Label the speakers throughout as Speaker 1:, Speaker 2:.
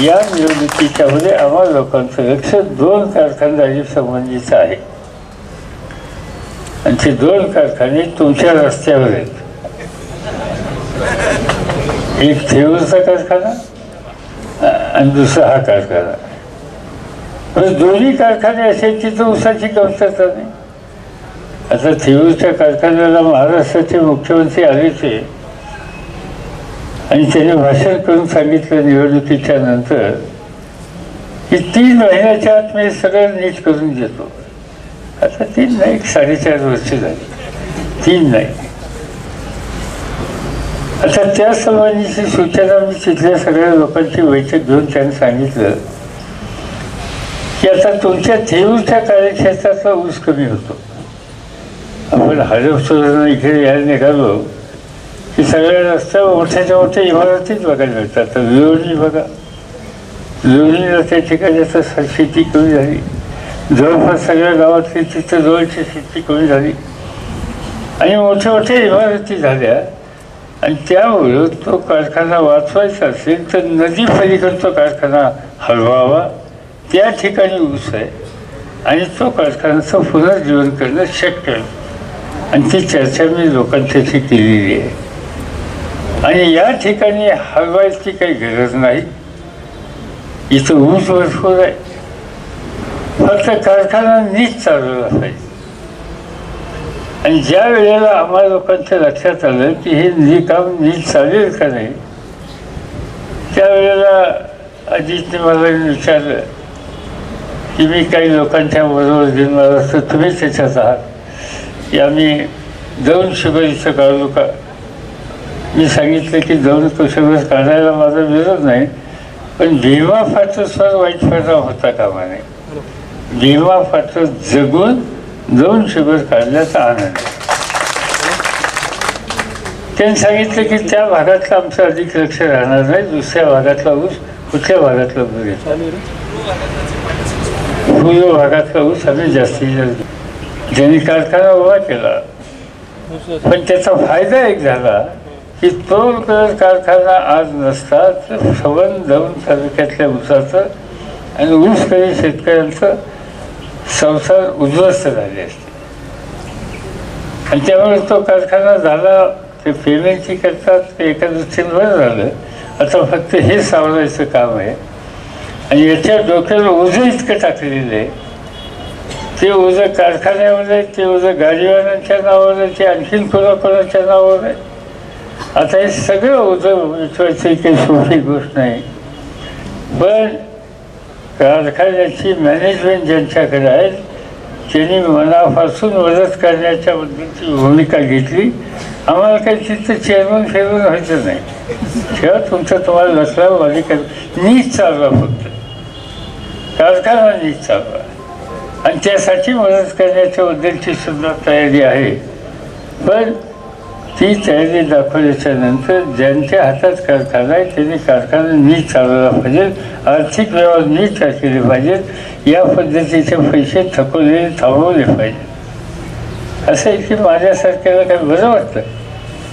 Speaker 1: या निवडणुकीच्या मध्ये आम्हा लोकांचं लक्ष दोन कारखानदारी संबंधित आहे. आणि ते दोन कारखाने तुमच्या रस्त्यावर आहेत. एक थेऊरचा कारखाना आणि दुसरा हा कारखाना. पण दोन्ही कारखाने असे तिथं उसाची कमतरता नाही. आता थेऊरच्या कारखान्याला महाराष्ट्राचे मुख्यमंत्री आलेच आहे आणि त्याने भाषण करून सांगितलं निवडणुकीच्या नंतर की तीन महिन्याच्या आत मी सगळं नीट करून देतो आता तीन नाही साडेचार वर्ष झाली. तीन नाही. आता त्या संबंधीची सूचना मी तिथल्या सगळ्या लोकांची बैठक घेऊन त्यांनी सांगितलं की आता तुमच्या थेऊरच्या कार्यक्षेत्रातला ऊस कमी होतो. आपण हरपसुद्धा इकडे यायला निघालो. की सगळ्या रस्ते मोठ्याच्या मोठ्या इमारतीच बघायला मिळतात तर लोणी बघा. लोणीला त्या ठिकाणी असं स- शेती कमी झाली. जवळपास सगळ्या गावातली तिथं जवळची शेती कमी झाली. आणि मोठ्या मोठ्या इमारती झाल्या. आणि त्यामुळं तो कारखाना वाचवायचा असेल तर नदी पलीकडे तो कारखाना हलवावा. त्या ठिकाणी ऊस आहे. आणि तो कारखान्याचं पुनर्जीवन करणं शक्य आहे. आणि ती चर्चा मी लोकांच्याशी केलेली आहे. आणि या ठिकाणी हलवायची काही गरज नाही. इथं ऊस भरपूर आहे. फक्त कारखाना नीट चालवला पाहिजे. आणि ज्या वेळेला आम्हा लोकांच्या लक्षात आलं की हे नी काम नीट चालेल का नाही त्यावेळेला अजितने मला विचारलं की मी काही लोकांच्या बरोबर घेऊन मला असं तुम्ही त्याच्यात आहात. की आम्ही जाऊन शुभेच्छा काढू का? मी सांगितलं की जाऊन तो शुगर काढायला माझा विरोध नाही पण भीमा फाटसवर वाईट परिणाम होता कामा नये भीमा फाट जगून जाऊन शुगर काढण्याचा आनंद. त्यांनी सांगितलं की त्या भागातलं आमचं अधिक लक्ष राहणार नाही दुसऱ्या भागातला ऊस कुठल्या भागातला ऊस पूर्व भागातला ऊस आम्ही जास्तीत जास्त ज्यांनी कारखाना उभा केला पण त्याचा फायदा एक झाला की तो जर कारखाना आज नसता तर सवन जाऊन तालुक्यातल्या ऊसाचं आणि ऊस काही शेतकऱ्यांचं संसार उद्ध्वस्त झाले असते. आणि त्यामुळे तो कारखाना झाला ते पेमेंटची करतात ते एका दृष्टीने बरं झालं. आता फक्त हे सावरायचं काम आहे. आणि याच्या डोक्याला ओझं इतकं टाकलेलं आहे. ते ओझं कारखान्यामध्ये ते ओझं गाडीवाल्यांच्या नावावर आहे ते आणखीन कोणाकोणाच्या नावावर आहे? आता हे सगळं होतं विचवायचं काही सोपी गोष्ट नाही पण कारखान्याची मॅनेजमेंट ज्यांच्याकडे आहे त्यांनी मनापासून मदत करण्याच्या बद्दलची भूमिका घेतली. आम्हाला काही तिथं चेअरमन फेअरमन व्हायचं नाही. तेव्हा तुमचं तुम्हाला नसला मालिका नीट चालवा फक्त. कारखाना नीट चालवा. आणि त्यासाठी मदत करण्याच्या बद्दलची सुद्धा तयारी आहे. पण ती तयारी दाखवल्याच्यानंतर ज्यांच्या हातात कारखाना आहे त्यांनी कारखाना नीट चालवला पाहिजे आर्थिक व्यवहार नीट केले पाहिजेत या पद्धतीचे पैसे थकवलेले थांबवले पाहिजे असं आहे की माझ्यासारख्याला काही बरं वाटतं?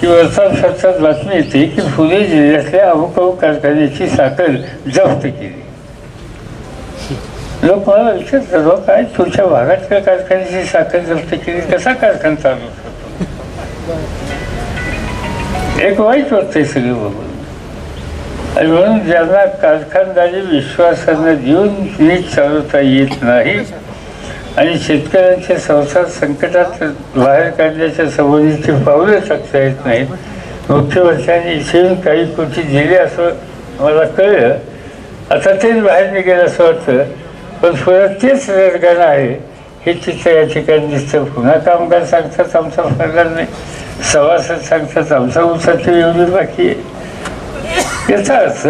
Speaker 1: की वर्तमानपत्रात बातमी येते की पुणे जिल्ह्यातल्या अमुक अमुक कारखान्याची साखर जप्त केली. लोक मला विचारतात काय तुमच्या भागातल्या कारखान्याची साखर जप्त केली? कसा कारखाना चालू शकतो एक वाईट वाटतंय सगळी बघून आणि म्हणून ज्यांना कारखानदारी विश्वासानं देऊन नीट चालवता येत नाही आणि शेतकऱ्यांचे संसार संकटात बाहेर काढण्याच्या संबंधीची पावलं टाकता येत नाहीत. मुख्यमंत्र्यांनी इथे काही कृती दिली असं मला कळलं. आता तेच बाहेर निघेल असं वाटतं. पण परत तेच रडगाणं आहे. हे चित्र या ठिकाणी दिसतं. पुन्हा कामगार सांगतात आमचा पगार नाही. सभासद सांगतात आमचा उसाची एवढी बाकी आहे. याचा अर्थ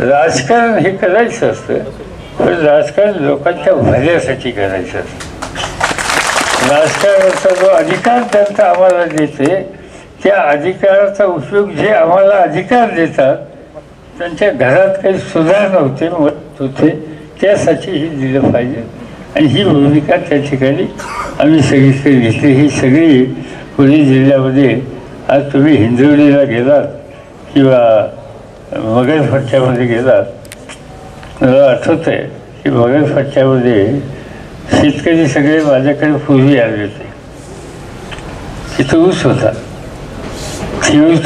Speaker 1: राजकारण हे करायचं असतं पण राजकारण लोकांच्या भल्यासाठी करायचं असतं. राजकारणाचा जो अधिकार त्यांचा आम्हाला देते त्या अधिकाराचा उपयोग जे आम्हाला अधिकार देतात त्यांच्या घरात काही सुधारणा होते मत होते त्यासाठी हे दिलं पाहिजे. आणि ही भूमिका त्या ठिकाणी आम्ही सगळीकडे घेतली. ही सगळी पुणे जिल्ह्यामध्ये आज तुम्ही हिंजवडीला गेलात किंवा मगर फट्ट्यामध्ये गेलात मला आठवत आहे की मगर फट्ट्यामध्ये शेतकरी सगळे माझ्याकडे पूर्वी आले होते. तिथं ऊस होता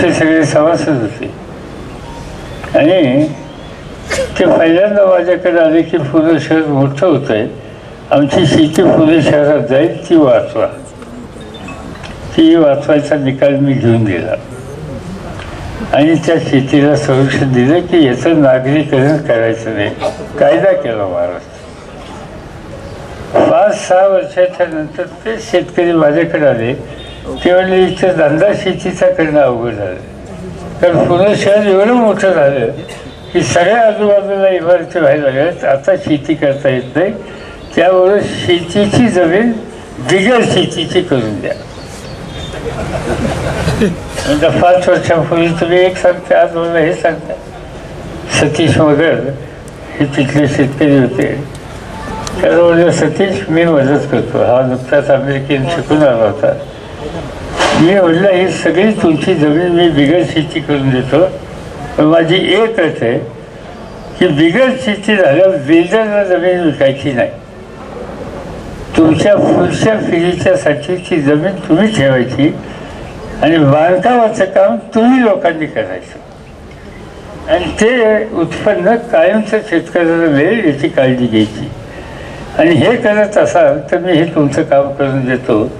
Speaker 1: ते सगळे सभासद होते. आणि ते पहिल्यांदा माझ्याकडे आले की पुणे शहर मोठं होतं आहे आमची शेती पुणे शहरात जाईल ती वाचवा ती वाचवायचा निकाल मी घेऊन दिला. आणि त्या शेतीला संरक्षण दिलं की याचं नागरीकरण करायचं नाही. कायदा केला महाराष्ट्र. पाच सहा वर्षाच्या नंतर ते शेतकरी माझ्याकडे आले. ते म्हणले इथं धंदा शेतीचा करणं अवघड झालं. कारण पुणे शहर एवढं मोठं झालं की सगळ्या आजूबाजूला इमारती व्हायला लागल्यात. आता शेती करता येत नाही. त्यामुळं शेतीची जमीन बिगर शेतीची करून द्या. म्हणजे पाच वर्षापूर्वी तुम्ही एक सांगता आज मला हे सांगता. सतीश मगर हे तिथले शेतकरी होते. त्याला म्हणजे सतीश मी मदत करतो. हा नुकताच अमेरिकेत शिकून आला होता. मी म्हटलं ही सगळी तुमची जमीन मी बिगर शेती करून देतो. पण माझी एक अट आहे की बिगर शेती झाल्यावर बिल्डरला जमीन विकायची नाही. तुमच्या पुढच्या पिढीच्या साठीची जमीन तुम्ही ठेवायची आणि बांधकामाचं काम तुम्ही लोकांनी करायचं. आणि ते उत्पन्न कायमचं शेतकऱ्याला मिळेल याची काळजी घ्यायची. आणि हे करत असाल तर मी हे तुमचं काम करून देतो.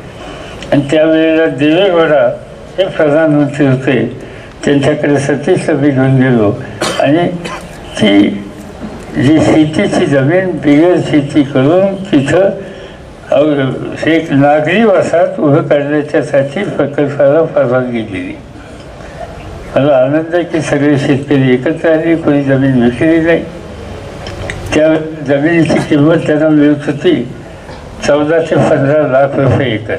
Speaker 1: आणि त्यावेळेला देवेगौडा हे प्रधानमंत्री होते. त्यांच्याकडे सतीश मी घेऊन गेलो. आणि ती जी शेतीची जमीन बिगर शेती करून तिथं एक नागरी वसाहत उभं करण्याच्यासाठी प्रकल्पाला परवानगी दिली. मला आनंद आहे की सगळे शेतकरी एकत्र आले कोणी जमीन विकली नाही. त्या जमिनीची किंमत त्यांना मिळत होती चौदा ते पंधरा लाख रुपये एकर.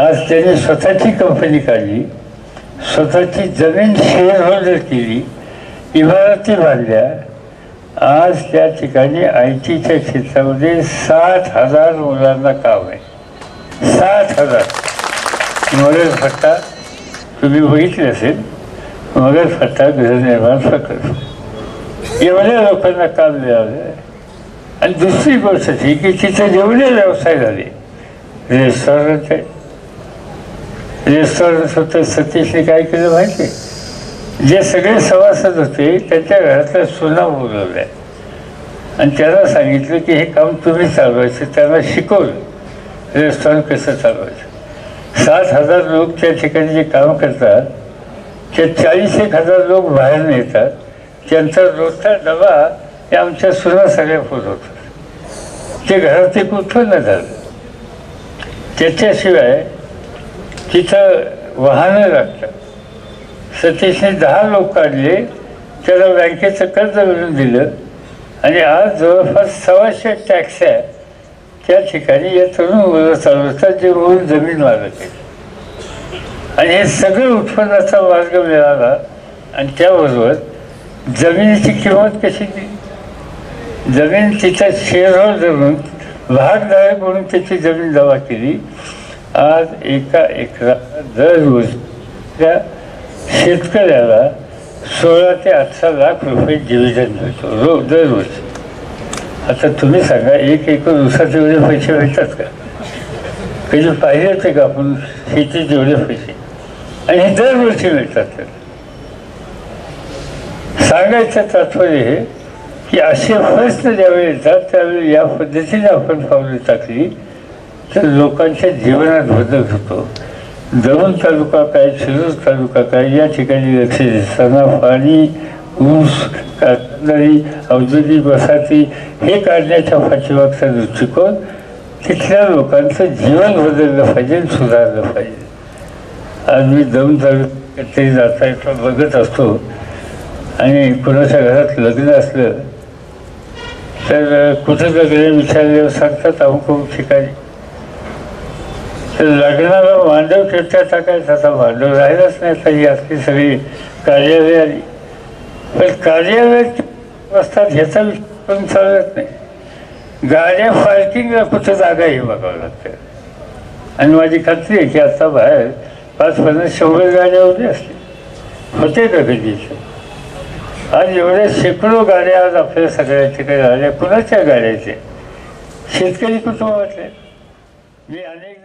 Speaker 1: आज त्यांनी स्वतःची कंपनी काढली स्वतःची जमीन शेअर होल्डर केली इमारती बांधल्या आज त्या ठिकाणी आय टीच्या क्षेत्रामध्ये सात हजार मुलांना काम आहे. सात हजार. मगर फट्टा तुम्ही बघितले असेल मगर फट्टा गृहनिर्माण प्रकल्प. एवढ्या म्हणजे लोकांना काम मिळालं. आणि दुसरी गोष्ट ही की तिथे जेवढे व्यवसाय झाले रेस्टॉरंट आहे. रेस्टॉरंट होतं सतीशने काय केलं माहिती आहे? जे सगळे सभासद होते त्यांच्या घरातल्या सुना बोलवल्या आणि त्यांना सांगितलं की हे काम तुम्ही चालवायचं त्यांना शिकवलं. रेस्टॉरंट कसं चालवायचं? सात हजार लोक त्या ठिकाणी जे काम करतात ते चाळीस एक हजार लोक बाहेर येतात त्यांचा रोजचा डबा हे आमच्या सुना सगळ्या पुरवतात. ते घरात एक उत्पन्न झालं. त्याच्याशिवाय तिथं वाहनं लागतात. सतीशने दहा लोक काढले त्याला बँकेचं कर्ज मिळून दिलं. आणि आज जवळपास सव्वाशे टॅक्स आहे. त्या ठिकाणी या तरुण मुलं चालवतात जे मूळ जमीन मालक आहेत आणि हे सगळं उत्पन्नाचा मार्ग मिळाला आणि त्याबरोबर जमिनीची किंमत कशी दिली जमीन तिच्या शेअरहोल्डर म्हणून भागधारक म्हणून त्याची जमीन जमा केली. आज एका एकरा दरवर्षी त्या शेतकऱ्याला सोळा ते अठरा लाख रुपये डिव्हिजन मिळतो. रो दरवर्षी आता तुम्ही सांगा एक एकर ऊसाचे एवढे पैसे भेटतात का? कधी पाहिजे होते का आपण शेती जेवढे पैसे? आणि हे दरवर्षी मिळतात. सांगायचं तात्पर्य हे की असे प्रश्न ज्यावेळी येतात त्यावेळी या पद्धतीने आपण पावले टाकली तर लोकांच्या जीवनात बदल होतो. दमण तालुका काय शिरूर तालुका काय या ठिकाणी लक्ष देताना पाणी ऊस कारखानदारी औद्योगिक वसाहती हे काढण्याच्या पाठीमागचा दृष्टिकोन तिथल्या लोकांचं जीवन बदललं पाहिजे सुधारलं पाहिजे. आज मी दम तालुक्यात जाता येता बघत असतो. आणि कुणाच्या घरात लग्न असलं तर कुठं लग्न विचारल्यावर सांगतात अमुक ठिकाणी? लग्नाला मांडव खेळता टाकायचा आता मांडव राहिलाच नाही ताई. असली सगळी कार्यालय आली पण कार्यालयात असतात ह्याचा पण चालत नाही. गाड्या पार्किंगला कुठं जागा हे बघावं लागतं. आणि माझी खात्री आहे की आता बाहेर पाच पन्नास शंभर गाड्या उभ्या असतील. होते का कधी? आज एवढ्या शेकडो गाड्या आज आपल्या सगळ्यांच्याकडे आल्या. कुणाच्या गाड्याचे शेतकरी कुठं वाटले मी अनेक